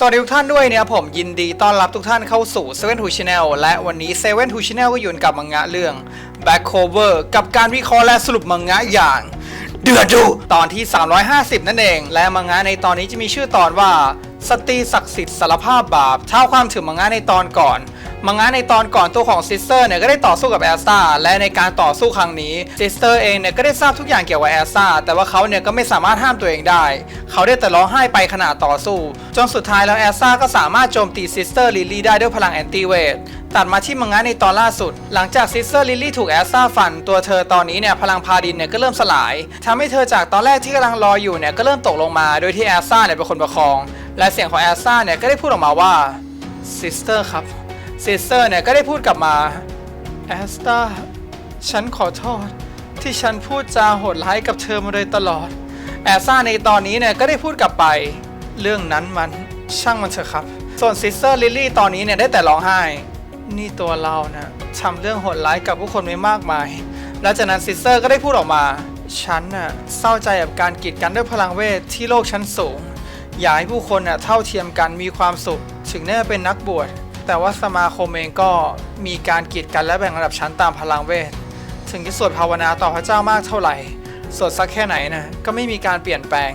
สวัสดีทุกท่านด้วยเนี่ยผมยินดีต้อนรับทุกท่านเข้าสู่7 w e n Two Channel และวันนี้7 w e n Two Channel ก็อยู่กับมังงะเรื่อง Back Cover กับการวิเคราะห์และสรุปมังงะอย่างเดือดดูตอนที่ 350 นั่นเอง และมังงะในตอนนี้จะมีชื่อตอนว่า สตรีศักดิ์สิทธิ์สารภาพบาปเท่าความถึงมังงะในตอนก่อน มังงะในตอนก่อนตัวของซิสเตอร์เนี่ยก็ได้ต่อสู้กับแอสตาและในการต่อสู้ครั้งนี้ซิสเตอร์เองเนี่ยก็ได้ทราบทุกอย่างเกี่ยวกับแอสตาแต่ว่าเขาเนี่ยก็ไม่สามารถห้ามตัวเองได้ เขาได้แต่ร้องไห้ไปขณะต่อสู้ จนสุดท้ายแล้วแอสตาก็สามารถโจมตีซิสเตอร์ลิลลี่ได้ด้วยพลังแอนตี้เวทตัดมาที่มังงะในตอนล่าสุด หลังจากซิสเตอร์ลิลลี่ถูกแอสตาฟัน ตัวเธอตอนนี้เนี่ยพลังพาดินเนี่ยก็เริ่มสลายทำให้เธอจากตอนแรกที่กำลังรออยู่เนี่ยก็เริ่มตกลงมา โดยที่แอสตาเนี่ยเป็นคนประคอง และเสียงของแอสตาเนี่ยก็ได้พูดออกมาว่าซิสเตอร์ครับ ซิสเตอร์เนี่ยก็ได้พูดกลับมาแอสตาฉันขอโทษที่ฉันพูดจาโหดร้ายกับเธอมาโดยตลอด แอสตาในตอนนี้เนี่ยก็ได้พูดกลับไป เรื่องนั้นมันช่างมันเถอะครับ ส่วนซิสเตอร์ลิลลี่ตอนนี้เนี่ยได้แต่ร้องไห้ นี่ตัวเรานะทำเรื่องโหดร้ายกับผู้คนไว้มากมาย แล้วจากนั้นซิสเตอร์ก็ได้พูดออกมา ฉันน่ะเศร้าใจกับการกีดกันด้วยพลังเวทที่โลกชั้นสูง อยากให้ผู้คนน่ะเท่าเทียมกันมีความสุข ถึงแน่เป็นนักบวช แต่ว่าสมาคมเองก็มีการกีดกันและแบ่งระดับชั้นตามพลังเวท ถึงจะสวดภาวนาต่อพระเจ้ามากเท่าไหร่ สวดสักแค่ไหนนะก็ไม่มีการเปลี่ยนแปลง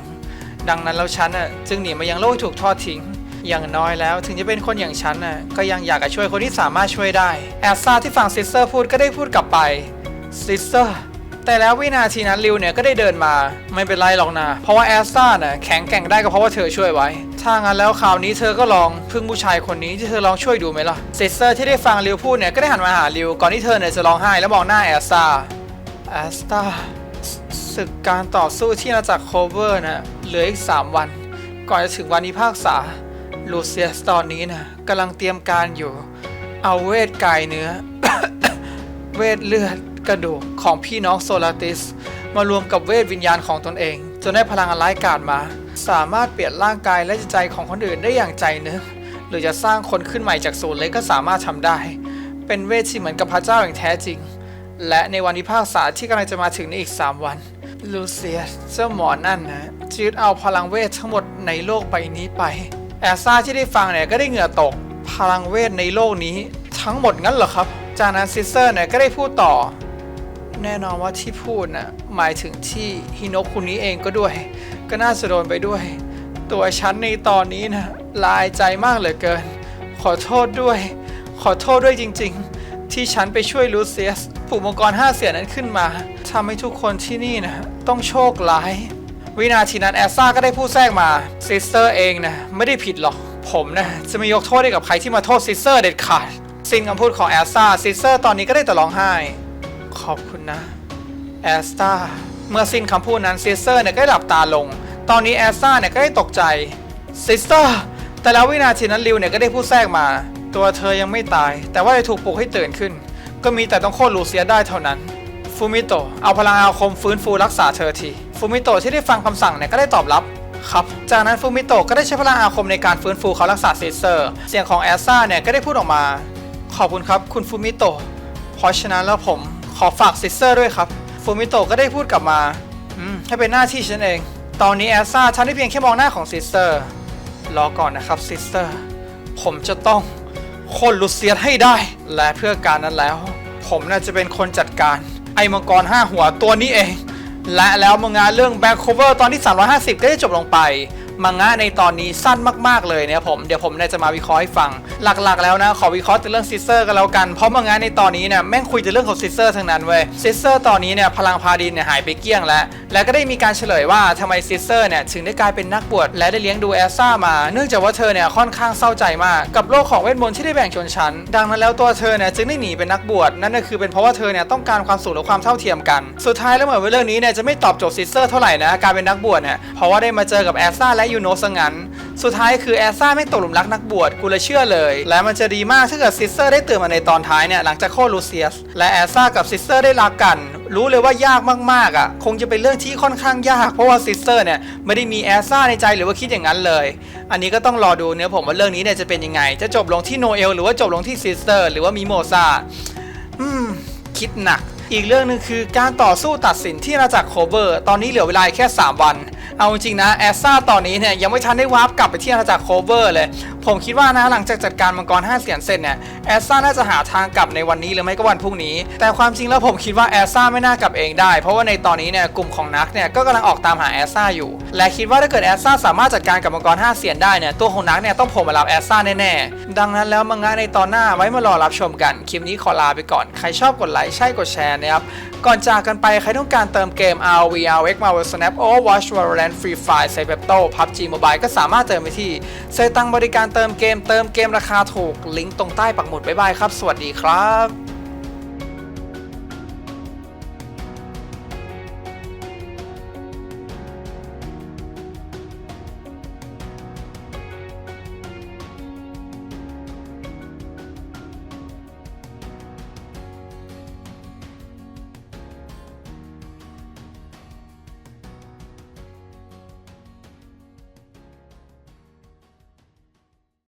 ดังนั้นแล้วฉันน่ะจึงหนีมายังโลกถูกทอดทิ้ง อย่างน้อยแล้วถึงจะเป็นคนอย่างฉันน่ะก็ยังอยากจะช่วยคนที่สามารถช่วยได้ แอสซาที่ฟังซิสเตอร์พูดก็ได้พูดกลับไปซิสเตอร์แต่แล้ววินาทีนั้นริวเนี่ยก็ได้เดินมาไม่เป็นไรหรอกนะเพราะว่าแอสตาน่ะแข็งแกร่งได้ก็เพราะว่าเธอช่วยไว้ ถ้างั้นแล้วคราวนี้เธอก็ลองพึ่งผู้ชายคนนี้ที่เธอลองช่วยดูไหมล่ะเซสเตอร์ที่ได้ฟังริวพูดเนี่ยก็ได้หันมาหาริวก่อนที่เธอเนี่ยจะร้องไห้แล้วมองหน้าแอสตาแอสตาศึกการต่อสู้ที่อาณาจักรโคเวอร์นะเหลืออีก 3 วัน ก่อนจะถึงวันพิพากษาลูเซียสตอนนี้นะกำลังเตรียมการอยู่ เอาเวทกายเนื้อ เวทเลือดกระดูกของพี่น้องโซลาติส มารวมกับเวทวิญญาณของตนเอง จนได้พลังอันร้ายกาจมา สามารถเปลี่ยนร่างกายและจิตใจของคนอื่นได้อย่างใจนึกหรือจะสร้างคนขึ้นใหม่จากศูนย์เล็กก็สามารถทำได้ เป็นเวทที่เหมือนกับพระเจ้าอย่างแท้จริง และในวันพิพากษาที่กำลังจะมาถึงในอีก 3 วันลูเซียสเจ้าหมอนั่นนะจืดเอาพลังเวททั้งหมดในโลกใบนี้ไป แอสซาที่ได้ฟังเนี่ยก็ได้เหงื่อตก พลังเวทในโลกนี้ทั้งหมดงั้นเหรอครับ จากนั้นซิสเตอร์เนี่ยก็ได้พูดต่อ แน่นอนว่าที่พูดน่ะหมายถึงที่ฮินะคุนี้เองก็ด้วย ก็น่าจะโดนไปด้วย ตัวฉันในตอนนี้นะลายใจมากเหลือเกิน ขอโทษด้วย ขอโทษด้วยจริง ๆ ที่ฉันไปช่วยลูเซียสผูกมังกรห้าเสียนั้นขึ้นมาทำให้ทุกคนที่นี่นะต้องโชคร้าย วินาทีนั้นแอสซาก็ได้พูดแทรกมาซิสเตอร์เองนะไม่ได้ผิดหรอก ผมนะจะไม่ยกโทษให้กับใครที่มาโทษซิสเตอร์เด็ดขาด สิ่งคำพูดของแอสซาซิสเตอร์ตอนนี้ก็ได้แต่ร้องไห้ ขอบคุณนะแอสตาเมื่อสิ้นคำพูดนั้นซิสเตอร์เนี่ยก็หลับตาลง ตอนนี้แอสตาเนี่ยก็ได้ตกใจซิสเตอร์แต่แล้ววินาทีนั้นริวเนี่ยก็ได้พูดแทรกมา ตัวเธอยังไม่ตาย แต่ว่าจะถูกปลุกให้ตื่นขึ้น ก็มีแต่ต้องโค่นลูเซียได้เท่านั้นฟูมิโตะเอาพลังอาคมฟื้นฟูรักษาเธอทีฟูมิโตะที่ได้ฟังคำสั่งเนี่ยก็ได้ตอบรับครับจากนั้นฟูมิโตะก็ได้ใช้พลังอาคมในการฟื้นฟูเขารักษาซิสเตอร์ เสียงของแอสตาเนี่ยก็ได้พูดออกมา ขอบคุณครับ คุณฟูมิโตะเพราะฉะนั้นแล้วผม ขอฝากซิสเตอร์ด้วยครับฟูมิโตะก็ได้พูดกลับมาอืมให้เป็นหน้าที่ฉันเอง ตอนนี้แอสซาฉันได้เพียงแค่มองหน้าของซิสเตอร์รอก่อนนะครับซิสเตอร์ผมจะต้องคนลูเซียสให้ได้ และเพื่อการนั้นแล้ว ผมน่าจะเป็นคนจัดการ ไอ้มังกรห้าหัวตัวนี้เอง และแล้วมังงะเรื่อง Back Cover ตอนที่ 350 ก็ได้จบลงไป มังงะในตอนนี้สั้นมากๆเลยเนี่ยผมเดี๋ยวผมเนี่ยจะมาวิเคราะห์ให้ฟัง หลักๆแล้วนะขอวิเคราะห์แต่เรื่องซิสเตอร์กันแล้วกันเพราะมังงะในตอนนี้เนี่ยแม่งคุยแต่เรื่องของซิสเตอร์ทั้งนั้นเว้ยซิสเตอร์ตอนนี้เนี่ยพลังพาดินเนี่ยหายไปเกลี้ยงแล้วและก็ได้มีการเฉลยว่าทำไมซิสเตอร์เนี่ยถึงได้กลายเป็นนักบวชและได้เลี้ยงดูแอสซ่ามาเนื่องจากว่าเธอเนี่ยค่อนข้างเศร้าใจมากกับโลกของเวทมนต์ที่ได้แบ่งชนชั้น ดังนั้นแล้วตัวเธอเนี่ยจึงได้หนีเป็นนักบวชนั่นก็คือเป็นเพราะว่าเธอเนี่ยต้องการความสุขและความเท่าเทียมกัน สุดท้ายแล้วเหมือนว่าเรื่องนี้เนี่ยจะไม่ตอบโจทย์ซิสเตอร์เท่าไหร่นะการเป็นนักบวชเนี่ยเพราะว่าได้มาเจอกับแอสซ่าและยูโนซะงั้น สุดท้ายคือแอซ่าไม่ตกหลุมรักนักบวชกูเลยเชื่อเลย และมันจะดีมากถ้าเกิดซิสเตอร์ได้ตื่นมาในตอนท้ายเนี่ยหลังจากโคลูเซียส และแอซ่ากับซิสเตอร์ได้รักกันรู้เลยว่ายากมากๆอะคงจะเป็นเรื่องที่ค่อนข้างยากเพราะว่าซิสเตอร์เนี่ยไม่ได้มีแอซ่าในใจหรือว่าคิดอย่างนั้นเลย อันนี้ก็ต้องรอดูเนื้อผมว่าเรื่องนี้เนี่ยจะเป็นยังไง จะจบลงที่โนเอลหรือว่าจบลงที่ซิสเตอร์หรือว่ามิโมซาอืม คิดหนัก อีกเรื่องหนึ่งคือการต่อสู้ตัดสินที่อาณาจักรโคเวอร์ ตอนนี้เหลือเวลาแค่ 3 วัน เอาจริงนะแอสซาตอนนี้เนี่ยยังไม่ทันได้วาร์ปกลับไปที่อาณาจักรโคเวอร์เลย ผมคิดว่านะหลังจากจัดการมังกร5เสียนเสร็จเนี่ยแอสซาน่าจะหาทางกลับในวันนี้หรือไม่ก็วันพรุ่งนี้ แต่ความจริงแล้วผมคิดว่าแอสซาไม่น่ากลับเองได้ เพราะว่าในตอนนี้เนี่ยกลุ่มของนักเนี่ยก็กำลังออกตามหาแอสซาอยู่ และคิดว่าถ้าเกิดแอสซาสามารถจัดการกับมังกร5เสียนได้เนี่ยตัวของนักเนี่ยต้องโผล่มารับแอสซาแน่ๆดังนั้นแล้วมังงะในตอนหน้าไว้มารอรับชมกันคลิปนี้ขอลาไปก่อนใครชอบกดไลค์ใช่กดแชร์นะครับก่อนจากกันไปใครต้องการเติมเกม RV RX Marvel Snap Overwatch Valorant Free Fire c y b e p t o PUBG Mobile ก็สามารถเติมไปที่เซตังบริการเติมเกมเติมเกมราคาถูกลิงก์ตรงใต้ปักหมุดบ๊ายบายครับ สวัสดีครับ